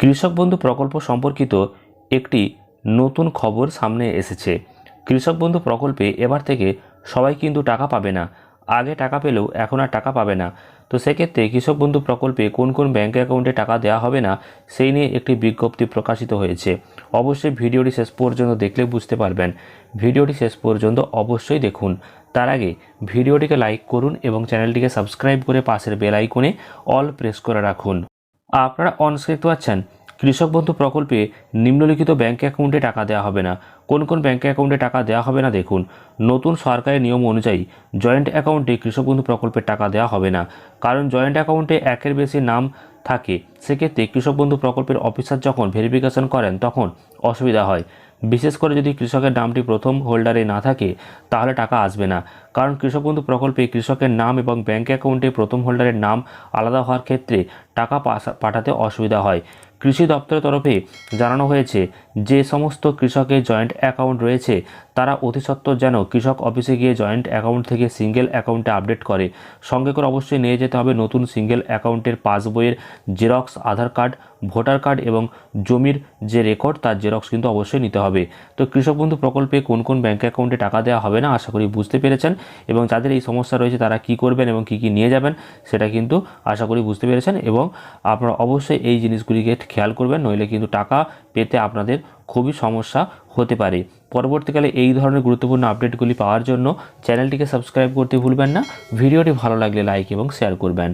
কৃষক বন্ধু প্রকল্প সম্পর্কিত একটি নতুন খবর সামনে এসেছে। কৃষক বন্ধু প্রকল্পে এবার থেকে সবাই কিন্তু টাকা পাবে না। আগে টাকা পেলেও এখন আর টাকা পাবে না। তো সেক্ষেত্রে কৃষক বন্ধু প্রকল্পে কোন কোন ব্যাঙ্ক অ্যাকাউন্টে টাকা দেওয়া হবে না, সেই নিয়ে একটি বিজ্ঞপ্তি প্রকাশিত হয়েছে। অবশ্যই ভিডিওটি শেষ পর্যন্ত দেখলে বুঝতে পারবেন। ভিডিওটি শেষ পর্যন্ত অবশ্যই দেখুন। তার আগে ভিডিওটিকে লাইক করুন এবং চ্যানেলটিকে সাবস্ক্রাইব করে পাশের বেল আইকনে অল প্রেস করে রাখুন। আপনারা অনস্ক্রিন দেখতে পাচ্ছেন, কৃষক বন্ধু প্রকল্পে নিম্নলিখিত ব্যাঙ্ক অ্যাকাউন্টে টাকা দেওয়া হবে না। কোন কোন ব্যাঙ্ক অ্যাকাউন্টে টাকা দেওয়া হবে না দেখুন। নতুন সরকারি নিয়ম অনুযায়ী জয়েন্ট অ্যাকাউন্টে কৃষক বন্ধু প্রকল্পের টাকা দেওয়া হবে না। কারণ জয়েন্ট অ্যাকাউন্টে একের বেশি নাম থাকে, সেক্ষেত্রে কৃষক বন্ধু প্রকল্পের অফিসার যখন ভেরিফিকেশন করেন, তখন অসুবিধা হয়। বিশেষ করে যদি কৃষকের নামটি প্রথম হোল্ডারে না থাকে তাহলে টাকা আসবে না। কারণ কৃষক বন্ধু প্রকল্পে কৃষকের নাম এবং ব্যাঙ্ক অ্যাকাউন্টে প্রথম হোল্ডারের নাম আলাদা হওয়ার ক্ষেত্রে টাকা পাঠাতে অসুবিধা হয়। কৃষি দপ্তরের তরফে জানানো হয়েছে যে সমস্ত কৃষকের জয়েন্ট অ্যাকাউন্ট রয়েছে, তারা অতি সত্বর যেন কৃষক অফিসে গিয়ে জয়েন্ট অ্যাকাউন্ট থেকে সিঙ্গেল অ্যাকাউন্টে আপডেট করে। সঙ্গে করে অবশ্যই নিয়ে যেতে হবে নতুন সিঙ্গেল অ্যাকাউন্টের পাসবইয়ের xerox, Aadhaar card, voter card এবং জমির যে রেকর্ড, তার জেরক্স কিন্তু অবশ্যই নিতে হবে। তো কৃষক বন্ধু প্রকল্পে কোন কোন ব্যাঙ্ক অ্যাকাউন্টে টাকা দেওয়া হবে না, আশা করি বুঝতে পেরেছেন। এবং যাদের এই সমস্যা রয়েছে, তারা কি করবেন এবং কি কি নিয়ে যাবেন, সেটা কিন্তু আশা করি বুঝতে পেরেছেন। এবং আপনারা অবশ্যই এই জিনিসগুলিকে খেয়াল করবেন, নইলে কিন্তু টাকা পেতে আপনাদের খুবই সমস্যা হতে পারে। পরবর্তীকালে এই ধরনের গুরুত্বপূর্ণ আপডেটগুলি পাওয়ার জন্য চ্যানেলটিকে সাবস্ক্রাইব করতে ভুলবেন না। ভিডিওটি ভালো লাগলে লাইক এবং শেয়ার করবেন।